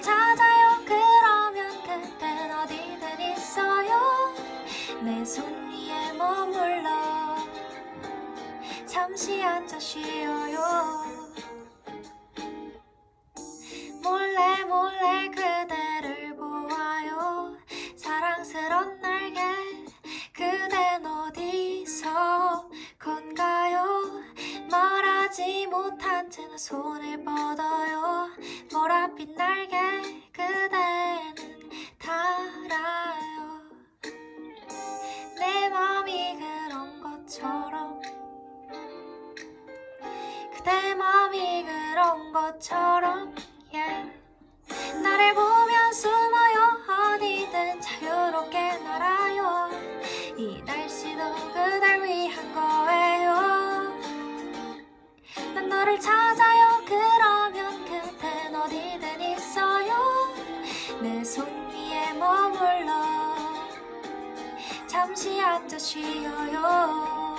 찾아요. 그러면 그땐 어디든 있어요. 내 손 위에 머물러 잠시 앉아 쉬어요. 몰래 몰래 그대를 보아요. 사랑스런 날개 그대 너 하지 못한 채나 손을 뻗어요. 보랏빛 날개 그대는 달아요. 내 맘이 그런 것처럼 그대 맘이 그런 것처럼 찾아요. 그러면 그댄 어디든 있어요. 내 손 위에 머물러 잠시 앉아 쉬어요